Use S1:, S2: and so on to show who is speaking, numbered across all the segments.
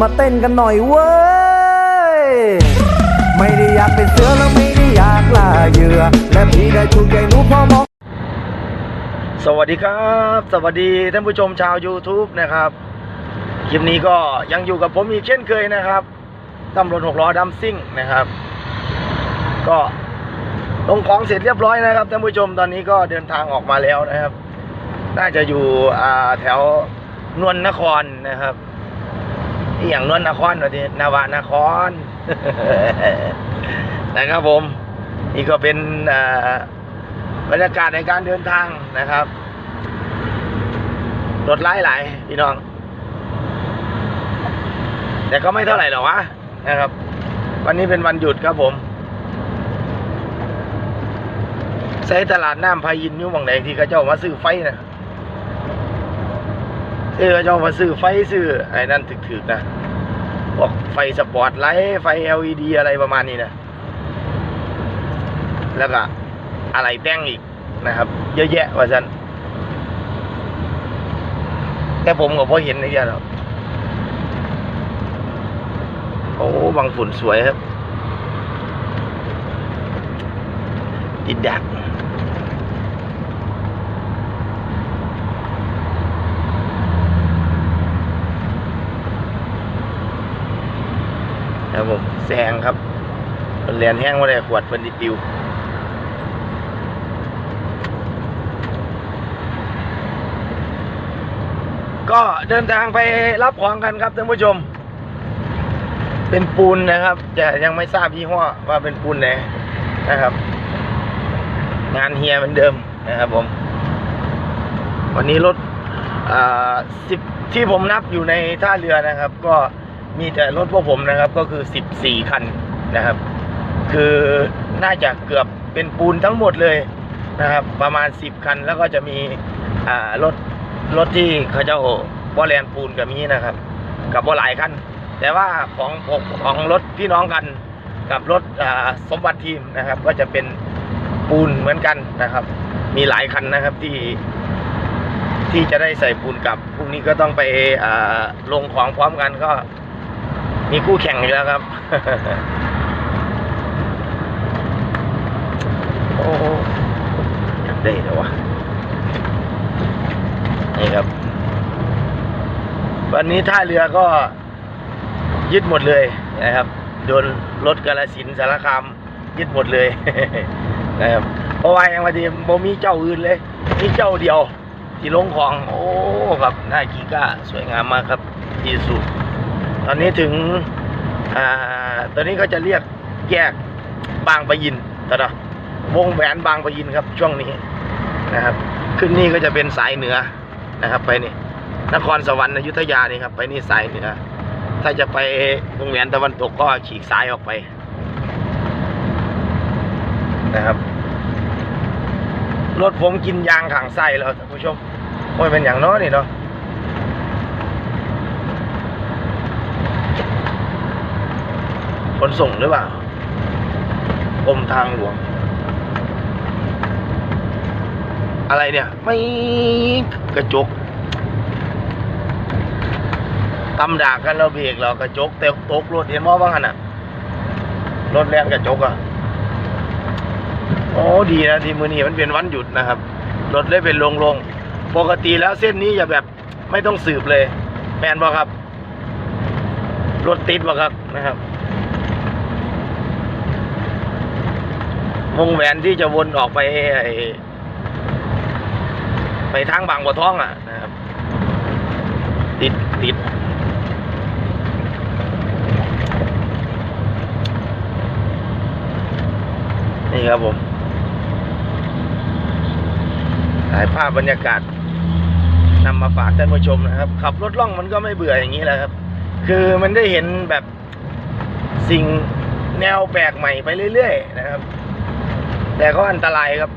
S1: มาเต้นกันหน่อยเว้ย ไม่ได้อยากเป็นเสือแล้วไม่ได้อยากล่าเหยื่อ และพี่ได้ถูกใจหนูพอมอง
S2: สวัสดีครับ สวัสดีท่านผู้ชมชาว YouTube นะครับ คลิปนี้ก็ยังอยู่กับผมอีกเช่นเคยนะครับตำรวจหกล้อดัมซิ่งนะครับ ก็ลงของเสร็จเรียบร้อยนะครับท่านผู้ชมตอนนี้ก็เดินทางออกมาแล้วนะครับ น่าจะอยู่แถวนวลนครนะครับ อหย่างนวลนครวะทีนาวานคร นะครับผมนี่ก็เป็นบรรยากาศในการเดินทางนะครับรถไล่หลายพี่น้อง แต่ก็ไม่เท่าไหร่หรอกวะนะครับ วันนี้เป็นวันหยุดครับผมใช้ตลาดน้ำพายินอยุ่หมองไหนที่เขาเจ้ามาซื้อไฟนะ เออเขาเจ้ามาซื้อไฟซื้อไอ้นั่นถึกๆนะบอกไฟสปอร์ตไลท์ไฟ LED อะไรประมาณนี้นะ แล้วก็อะไรแต่งอีกนะครับ เยอะแยะว่าฉันแต่ผมก็พอเห็นนเดียวแล้วโอ้บางฝุ่นสวยครับติดดัก ครับผมแซงครับเป็นเรียนแห้งว่าได้ขวดเป็นดิปิวก็เดินทางไปรับของกันครับท่านผู้ชม เป็นปูนนะครับแต่ยังไม่ทราบยี่ห้อว่าเป็นปูนไหนนะครับ งานเฮียเหมือนเดิมนะครับผม วันนี้รถสิบที่ผมนับอยู่ในท่าเรือนะครับ ก็ มีแต่รถพวกผมนะครับก็คือสิบสี่คันนะครับ คือน่าจะเกือบเป็นปูนทั้งหมดเลยนะครับ ประมาณสิบคันแล้วก็จะมีอ่ารถรถที่เขาเจ้าบอแลนปูนกับมีนะครับ กับบอหลายคันแต่ว่าของผมของรถพี่น้องกันกับรถสมบัติทีมนะครับ ก็จะเป็นปูนเหมือนกันนะครับ มีหลายคันนะครับที่ที่จะได้ใส่ปูนกับพรุ่งนี้ก็ต้องไปลงของพร้อมกันก็ มีคู่แข่งอยู่แล้วครับ โอ้ยากได้แต่วะนี่ครับ วันนี้ท่าเรือก็ยึดหมดเลยนะครับ โดนรถกาลสินสารคามยึดหมดเลยนะครับเพราะว่ายังมาทีบ่มีเจ้าอื่นเลยมีเจ้าเดียว ที่ลงของ โอ้ครับน่ากีก้า สวยงามมากครับอีสุด ตอนนี้ถึง อ่า ตอนนี้ก็จะเรียกแยกบางปะยินตอนนะวงแหวนบางปะยินครับ ช่วงนี้นะครับ ขึ้นนี่ก็จะเป็นสายเหนือนะครับ ไปนี่ นครสวรรค์อยุธยานี่ครับ ไปนี่สายเหนือ ถ้าจะไปวงแหวนตะวันตกก็ฉีกซ้ายออกไปนะครับรถผมกินยางขางไส้แล้วท่านผู้ชมโอ้ยเป็นอย่างน้อยนี่เนาะ ขนส่งหรือเปล่ากรมทางหลวง อะไรเนี่ย ไม่กระจกตำดากกันเราเบรกเรากระจกเต็มตกรถเห็นว่าบ้างขนาดรถแรงกระจกอะโอ้ดีนะที่มือนี้มันเป็นวันหยุดนะครับ รถได้เป็นลงลงปกติแล้วเส้นนี้จะแบบไม่ต้องสืบเลย แมนบ่ครับ รถติดบ่ครับนะครับ วงแหวนที่จะวนออกไปไปทางบางบัวทองอะนะครับ ติดติดนี่ครับผมถ่ายภาพบรรยากาศนำมาฝากท่านผู้ชมนะครับ ขับรถล่องมันก็ไม่เบื่ออย่างนี้แหละครับ คือมันได้เห็นแบบสิ่งแนวแปลกใหม่ไปเรื่อยๆนะครับ แต่ก็อันตรายครับ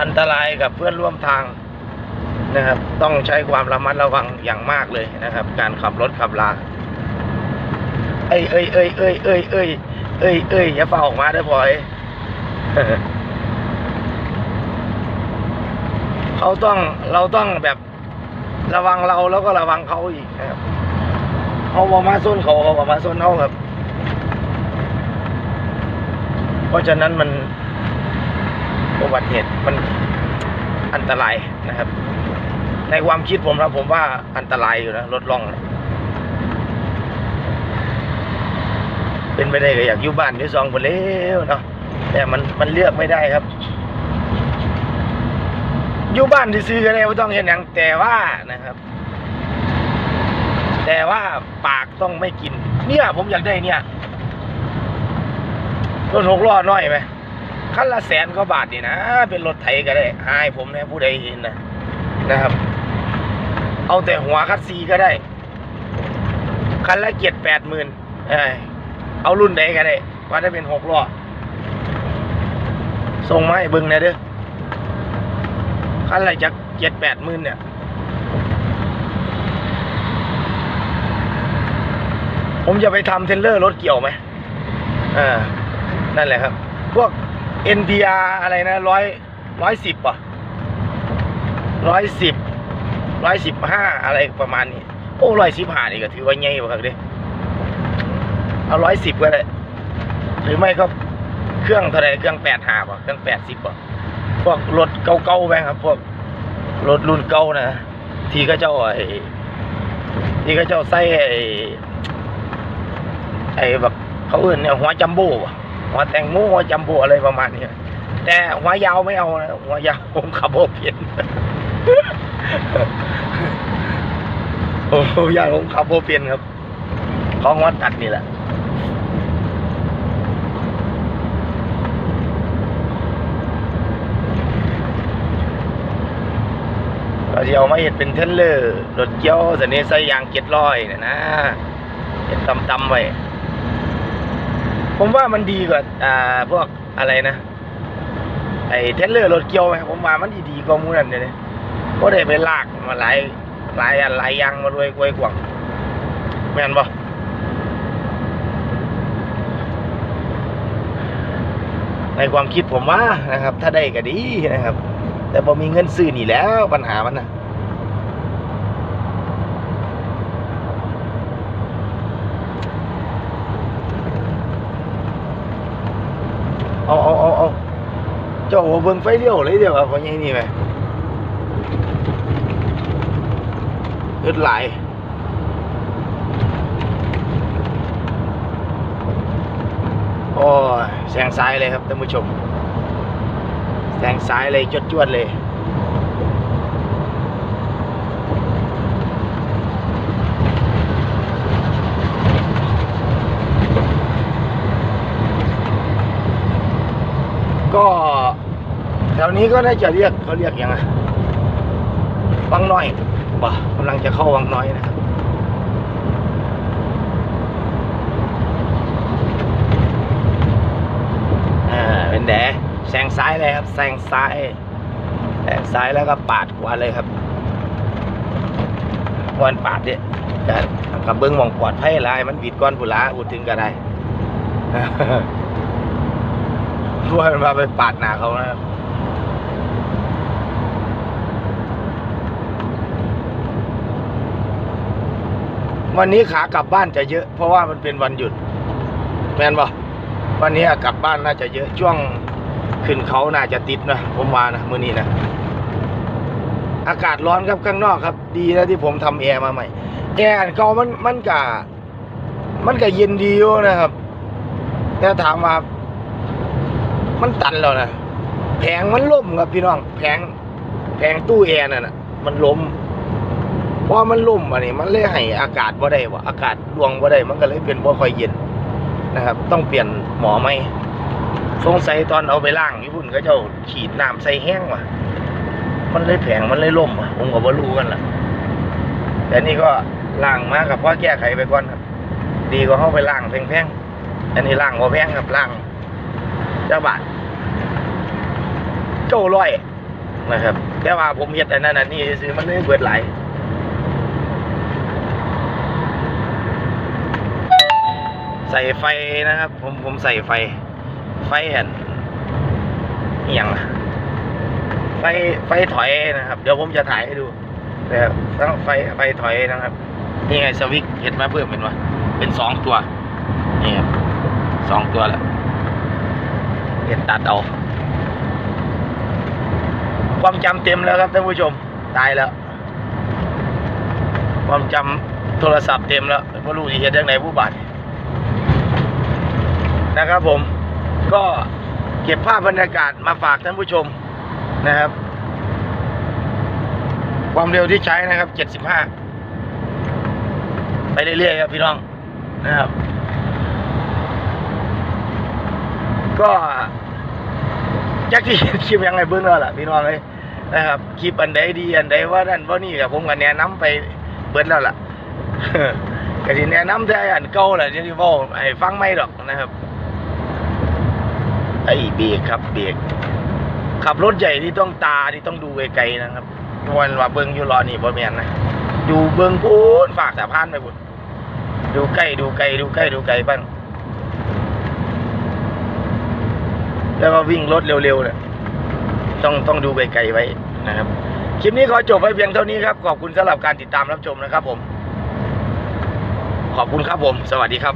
S2: อันตรายกับเพื่อนร่วมทางนะครับ ต้องใช้ความระมัดระวังอย่างมากเลยนะครับ การขับรถขับลาเอ้ยเอ้ยเอ้ยเอ้ยเอ้ยเอ้ยเอ้ยเอ้ยอย่าฝ่าออกมาได้อพลอยเขาต้องเราต้องแบบระวังเราแล้วก็ระวังเขาอีกนะครับเขาบอกมาส้นเขาเขาบอกมาส้นเขาครับ เพ ราะฉะนั้นมันอุบัติเหตุมันอันตรายนะครับ ในความคิดผมนะผมว่าอันตรายอยู่นะรถล่องนะเป็นไปได้ก็อยากอยู่บ้านอยู่ซองคนเลี้ยวเนาะแต่มันมันเลือกไม่ได้ครับ อยู่บ้านที่ซื้อก็ได้ไม่ต้องเห็นอย่างแต่ว่านะครับ แต่ว่าปากต้องไม่กิน เนี่ยผมอยากได้เนี่ย รถหกล้อน้อยไหมคันละแสนกว่าบาทนี่นะ เป็นรถไถก็ได้หายผมนะผู้ใดเห็นนะนะครับ เอาแต่หัวคัดซีก็ได้ คันละเกียรแปดหมื่นเอารุ่นใดก็ได้ว่าได้เป็นหกล้อส่งมาให้บิ้งนะเด้อคันละจากเจ็ดแปดหมื่นเนี่ยผมจะไปทำเทรลเลอร์รถเกี่ยวไหมอ่า นั่นแหละครับ พวก NPR อะไรนะร้อยร้อยสิบอะร้อยสิบร้อยสิบห้าอะไรประมาณนี้ โอ้ร้อยสิบห้านี่ก็ถือว่าใหญ่กว่าครับเด้เอาร้อยสิบก็ได้หรือไม่ก็เครื่องเท่าไรเครื่องแปดห้าป่ะเครื่องแปดสิบป่ะพวกรถเก่าๆไปครับ พวกรถรุ่นเก่านะทีก็เจ้าไอ้ทีก็เจ้าใส่ไอ้ไอ้แบบเขาเอื่นเนี่ยหัวจัมโบ้อะ หัวแตงโมหัวจัมโบ้อะไรประมาณนี้แต่หัวยาวไม่เอานะหัวยาวผมขับโบเปลี่ยนโอ้ยาวผมขับโบเปลี่ยนครับของหัวตัดนี่แหละเราจะเอามาเห็ดเป็นเทนเลอร์รถเกี้ยวสันนี้ใส่ยางเจ็ดร้อยเนี่ยนะเห็ดตำๆไว้ ผมว่ามันดีกว่าอ่าพวกอะไรนะไอ้เทนเลอร์รถเกียวไหมผมว่ามันดีดีกว่ามูนั่นเลยก็ได้ไปลากมาหลายหลายอันหลายยางมาด้วยกล้วยกว่างแม่นปะในความคิดผมว่านะครับ ถ้าได้ก็ดีนะครับ แต่พอมีเงินซื้อนี่แล้วปัญหามันนะเอาเอาเอาเอา เจ้าเบิ่งไฟเลี้ยวเลยเดียวครับพ่อใหญ่นี่ไหมอึดหลโอ้ยแซงซ้ายเลยครับท่านผู้ชมแซงซ้ายเลยจวดๆเลยก็ แถวนี้ก็น่าจะเรียกเขาเรียกยังไงวังน้อยบ่กำลังจะเข้าวังน้อยนะครับอ่าเป็นแดแซงซ้ายเลยครับแซงซ้ายแซงซ้ายแล้วก็ปาดขวาเลยครับวันปาดเนี่ยจะกับเบิ้งหมองปลอดภัยหลายมันบิดก้อนผุลาอุดถึงก็ได้ว่ามันมาไปปาดหน้าเขานะครับ วันนี้ขากลับบ้านจะเยอะ เพราะว่ามันเป็นวันหยุดแม่นปะวันนี้กลับบ้านน่าจะเยอะช่วงขึ้นเขาน่าจะติดนะผมว่านะมื้อนี้นะอากาศร้อนครับข้างนอกครับ ดีนะที่ผมทำแอร์มาใหม่แอร์อันเก่ามันมันกะมันก็เย็นดีอยู่นะครับ แต่ถามว่ามันตันแล้วนะแผงมันล่มครับพี่น้อง แผงแผงตู้แอร์นั่นน่ะมันล้ม พอมันล่มอันนี้มันเลยให้อากาศบ่ได้ว่าอากาศดวงบ่ได้มันก็เลยเป็นบ่ค่อยเย็นนะครับ ต้องเปลี่ยนหมอไหมสงสัยตอนเอาไปล้างญี่ปุ่นก็เจ้าฉีดน้ำใส่แห้งว่ะ มันเลยแผงมันเลยล่มอะผมก็บ่รู้กันล่ะ แต่นี่ก็ล้างมากับพ่อแก้ไขไปก่อนครับ ดีกว่าเข้าไปล้างแพงๆอันนี้ล้างบ่แพงครับล้างเจ้าบาทเก้าร้อยนะครับ แต่ว่าผมเฮ็ดอันนั้นอันนี้ซื้อมันเลยเบิดหลาย ใส่ไฟนะครับ ผมผมใส่ไฟ ไฟอันอหย่างล่ะไฟไฟถอยนะครับ เดี๋ยวผมจะถ่ายให้ดูนะครับทั้งไฟไฟถอยนะครับ นี่ไงสวิกเห็นไหมเพิ่มเห็นไหมเป็นสองตัวนี่ครับสองตัวแล้วเห็นตัดเอาความจำเต็มแล้วครับท่านผู้ชมตายแล้ว ความจำโทรศัพท์เต็มแล้วไม่รู้จะเห็นยังไงผู้บาด นะครับผมก็เก็บภาพบรรยากาศมาฝากท่านผู้ชมนะครับ ความเร็วที่ใช้นะครับเจ็ดสิบห้าไปเรื่อยๆครับพี่น้องนะครับ ก็จักที่คลิปยังไงเบื้องแล้วล่ะพี่น้องเลยนะครับคลิปอันใดดีอันใดว่านั่นว่านี่กับผมก็แนะนำไปเบิ้แล้วล่ะก็สิแนะนำแต่อันเก่าแหละที่ว่าให้ฟังไม่หรอกนะครับ อ้เบรกครับเบรกขับรถใหญ่ที่ต้องตาที่ต้องดูไกลๆนะครับวันว่าเบิ้งอยู่รอนี่บ่แม่นนะดูเบิ้งพูนฝากสะพานไปพุ่นดูใกล้ดูไกลดูใกล้ดูไกลบ้างแล้วก็วิ่งรถเร็วๆเนี่ยต้องต้องดูไกลๆไว้นะครับคลิปนี้ขอจบไว้เพียงเท่านี้ครับ ขอบคุณสำหรับการติดตามรับชมนะครับผม ขอบคุณครับผม สวัสดีครับ